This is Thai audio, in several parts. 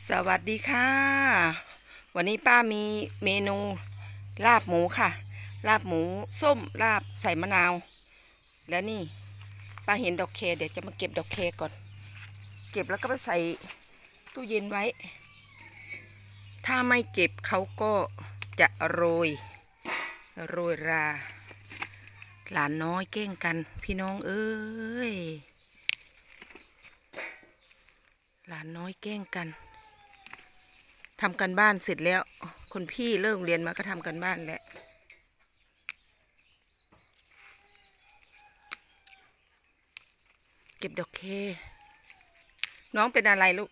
สวัสดีค่ะ วันนี้ป้ามีเมนูลาบหมูค่ะ ลาบหมูส้มลาบใส่มะนาว แล้วนี่ป้าเห็นดอกเคเดี๋ยวจะมาเก็บดอกเคก่อน เก็บแล้วก็ไปใส่ตู้เย็นไว้ ถ้าไม่เก็บเขาก็จะโรย โรยรา หลานน้อยเก้งกัน พี่น้องเอ้ยหลานน้อยเก้งกัน ทำกันบ้านเสร็จแล้ว คนพี่เลิกเรียนมาก็ทำกันบ้านแล้วเก็บดอกเค น้องเป็นอะไรลูก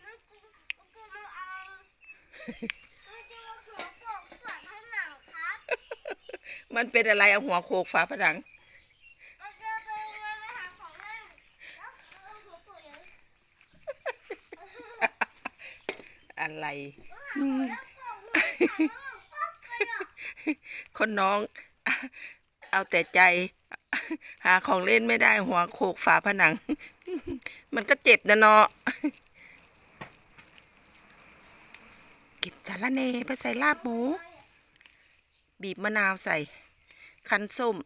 ไม่จริงกูมาเอาไม่จริงเอาหัวโปกฝาผนังครับมันเป็นอะไรเอาหัวโขกฝาผนัง เราจะไปงานมาหาของเล่นแล้วเอาหัวโปกอย่างนี้ อะไร หัวแล้วโปกหัวแล้วโปกไปอะ คนน้อง เอาแต่ใจ หาของเล่นไม่ได้หัวโขกฝาผนัง มันก็เจ็บนะเนาะเก็บสารเนไปใส่ลาบหมู บีบมะนาวใส่ คั้นส้ม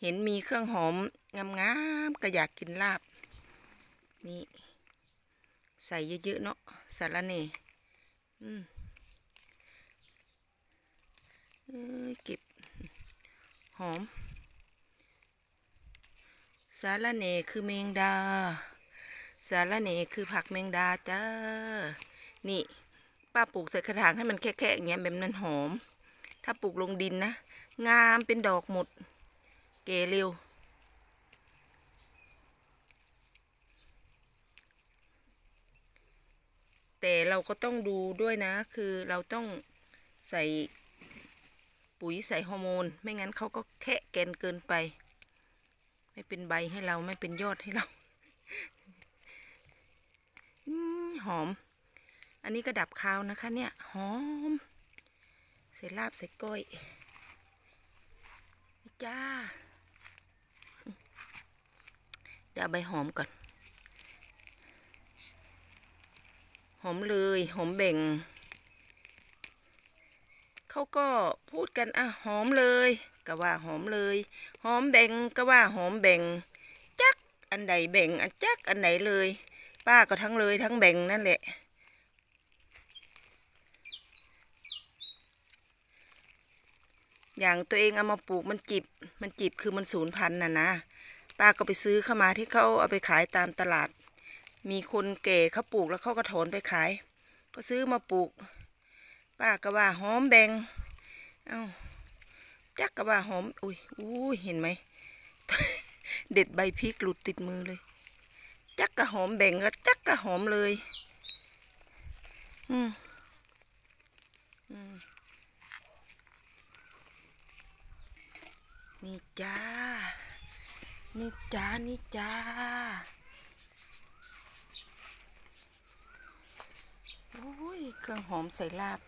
เห็นมีเครื่องหอมงามๆก็อยากกินลาบ นี่ ใส่เยอะๆเนาะสารเนอืมเก็บหอม สาระเนคือแมงดา สาระเนคือผักแมงดาจ้า นี่ ป้าปลูกใส่กระถางให้มันแค่ๆอย่างเงี้ยแบบนั้นหอม ถ้าปลูกลงดินนะ งามเป็นดอกหมด เกเร็ว แต่เราก็ต้องดูด้วยนะ คือเราต้องใส่ปุ๋ยใส่ฮอร์โมน ไม่งั้นเขาก็แคะแกนเกินไป ไม่เป็นใบให้เราไม่เป็นยอดให้เราหอม อันนี้ก็ดับคาวนะคะ เนี่ย หอม ใส่ลาบใส่ก้อยจ้า เดี๋ยวใบหอมก่อน หอมเลยหอมเบ่ง เขาก็พูดกันอะหอมเลยก็ว่าหอมเลย หอมแบ่งก็ว่าหอมแบ่งจักอันใดแบ่งอันจักอันไหนเลย ป้าก็ทั้งเลยทั้งแบ่งนั่นแหละ อย่างตัวเองเอามาปลูกมันจิบ มันจิบคือมันสูญพันธุ์น่ะนะป้าก็ไปซื้อเข้ามาที่เขาเอาไปขายตามตลาด มีคนเก่เขาปลูกแล้วเขาก็ถอนไปขาย ก็ซื้อมาปลูก ป้าก็ว่าหอมแบงเอ้าจักก็ว่าหอมอุ้ยอุ้ยเห็นไหม เด็ดใบพริกหลุดติดมือเลย จักกะหอมแบ่งก็จักกะหอมเลย อืมอืมนี่จ้า นี่จ้า นี่จ้า โอ้ย เครื่องหอมใส่ลาบ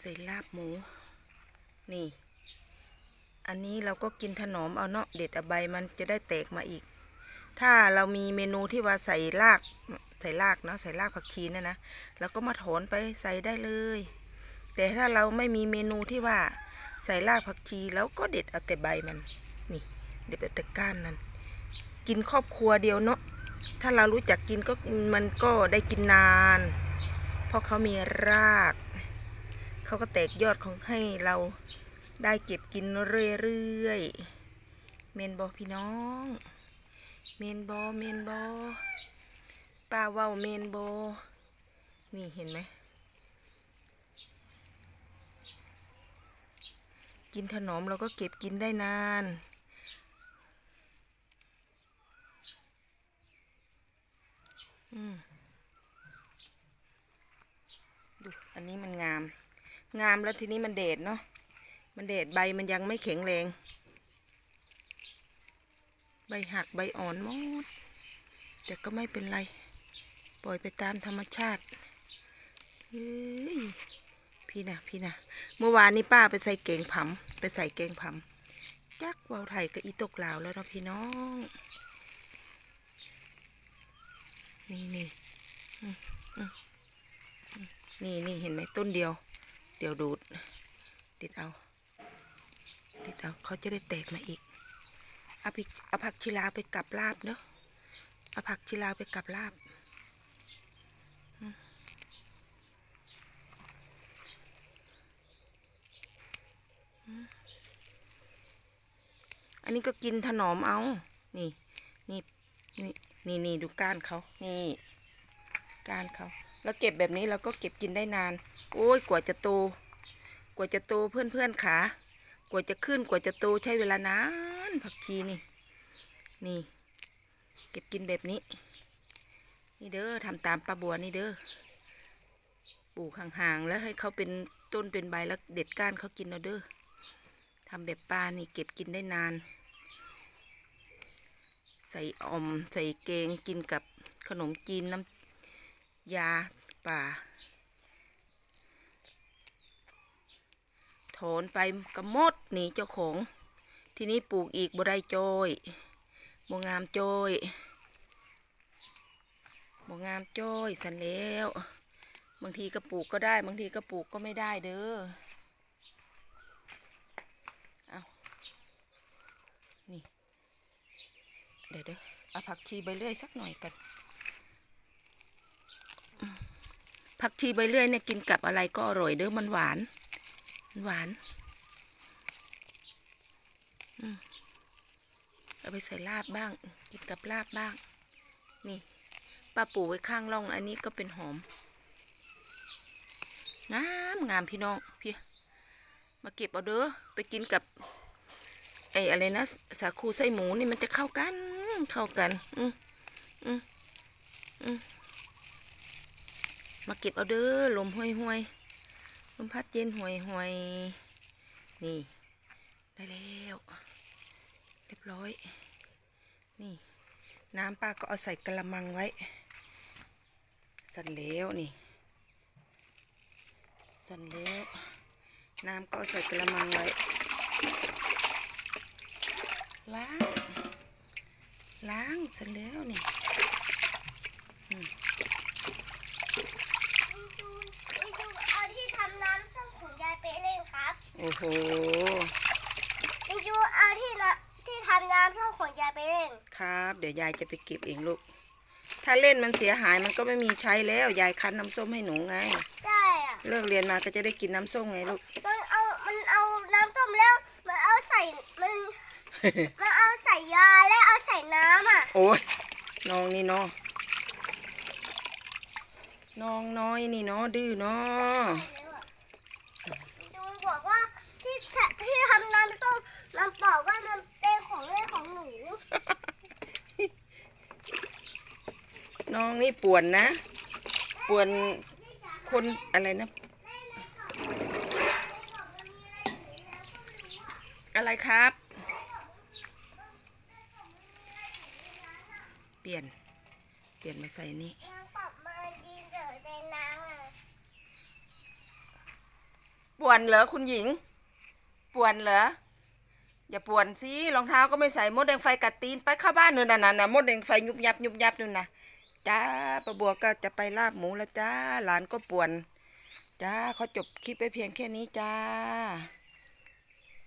ใส่ลาบหมู นี่ อันนี้เราก็กินถนอมเอาเนาะเด็ดเอาใบมันจะได้แตกมาอีก ถ้าเรามีเมนูที่ว่าใส่รากใส่รากเนาะใส่รากผักชีเนะนะเราก็มาถอนไปใส่ได้เลย แต่ถ้าเราไม่มีเมนูที่ว่าใส่รากผักชีแล้วก็เด็ดเอาแต่ใบมัน นี่ เด็ดเอาแต่ก้านมัน กินครอบครัวเดียวเนาะถ้าเรารู้จักกินก็มันก็ได้กินนาน ราะเขามีราก เขาก็แตกยอดของให้เราได้เก็บกินเรื่อยๆเมนบอพี่น้องเมนบอเมนบอป้าว่าเมนบอนี่เห็นไหม กินถนอมเราก็เก็บกินได้นาน อืมดู อันนี้มันงาม งามแล้วทีนี้มันเดดเนาะ มันเดดใบมันยังไม่แข็งแรง ใบหักใบอ่อนหมด แต่ก็ไม่เป็นไร ปล่อยไปตามธรรมชาติเฮ้ยพี่นะพี่นะเมื่อวานนี้ป้าไปใส่เกงผำไปใส่เกงผำจักวาวไทยกับอีตกลาวแล้วเนาะพี่น้อง นี่นี่อืมอืม นี่นี่เห็นไหมต้นเดียว เดี๋ยวดูดด็ดเอาด็ดเอาเขาจะได้แตกมาอีกเอาไปเอาผักชีลาไปกับลาบเนาะเอาผักชีลาไปกับลาบอันนี้ก็กินถนอมเอา นี่ นี่ นี่ นี่นี่ดูก้านเขา นี่ ก้านเขา แล้วเก็บแบบนี้เราก็เก็บกินได้นาน โอ้ยกว่าจะโต กว่าจะโตเพื่อนเพื่อนขากว่าจะขึ้นกว่าจะโตใช้เวลานานผักชีนี่ นี่ เก็บกินแบบนี้ นี่เด้อทำตามปลาบัวนี่เด้อปลูกห่างๆแล้วให้เขาเป็นต้นเป็นใบแล้วเด็ดก้านเขากินเอาเด้อทำแบบปลานี่เก็บกินได้นาน ใส่อมใส่เกงกินกับขนมจีนน้ำยา ป่า ถอนไปกระมดหนีเจ้าของ ทีนี้ปลูกอีกบ่ได้โจยบ่งามโจยบ่งามโจยสันแล้ว บางทีก็ปลูกก็ได้ บางทีก็ปลูกก็ไม่ได้เด้อเอานี่ เดี๋ยวเด้อเอาผักชีใบเลื่อยสักหน่อยกันอืม ผักชีใบเลื่อยเนี่ยกินกับอะไรก็อร่อยเด้อมันหวานมันหวานอเอาไปใส่ลาบบ้าง กินกับลาบบ้าง นี่ป้าปลูกไว้ข้างร่องอันนี้ก็เป็นหอมงามงามพี่น้องพี่มาเก็บเอาเด้อไปกินกับไอ้อะไรนะสาคูไส้หมูนี่มันจะเข้ากัน เข้ากัน อืมอืมอืม มาเก็บเอาเด้อลมห้วยห้วยลมพัดเย็นห้วยห้วยนี่ ได้แล้ว เรียบร้อย นี่ น้ำป้าก็เอาใส่กระมังไว้สั่นแล้วนี่สั่นแล้วน้ำก็ใส่กระมังไว้ล้างล้างเสร็จแล้วนี่ ไปดูไปดูเอาที่ทำน้ำส้มของยายไปเล่นครับ โอ้โหไปดูเอาที่นะที่ทำน้ำส้มของยายไปเล่นครับ เดี๋ยวยายจะไปเก็บเองลูก ถ้าเล่นมันเสียหายมันก็ไม่มีใช้แล้ว ยายคั้นน้ำส้มให้หนูไง ใช่อะเลิกเรียนมาก็จะได้กินน้ำส้มไงลูก มันเอามันเอาน้ำส้มแล้ว มันเอาใส่มันมันเอาใส่ยาและเอาใส่น้ำอะโอ้ยน้องนี่เนาะน้องน้อยนี่เนาะดื้อเนาะจูนบอกว่า ที่แที่ทำน้ำส้มมันบอกว่ามันเป็นของเล่นของหนู น้องนี่ป่วนนะ ป่วนคนอะไรนะ อะไรครับ เปลี่ยน เปลี่ยนมาใส่นี่ป่วนเหรอคุณหญิง ป่วนเหรออย่าป่วนสิรองเท้าก็ไม่ใส่มดแดงไฟกัดตีนไปเข้าบ้านนู่นน่ะน่ะมดแดงไฟยุบยับยุบยับนู่นน่ะจ้าประบัวก็จะไปลาบหมูแล้วจ้าหลานก็ป่วน จ้าเขาจบคลิปไปเพียงแค่นี้จ้า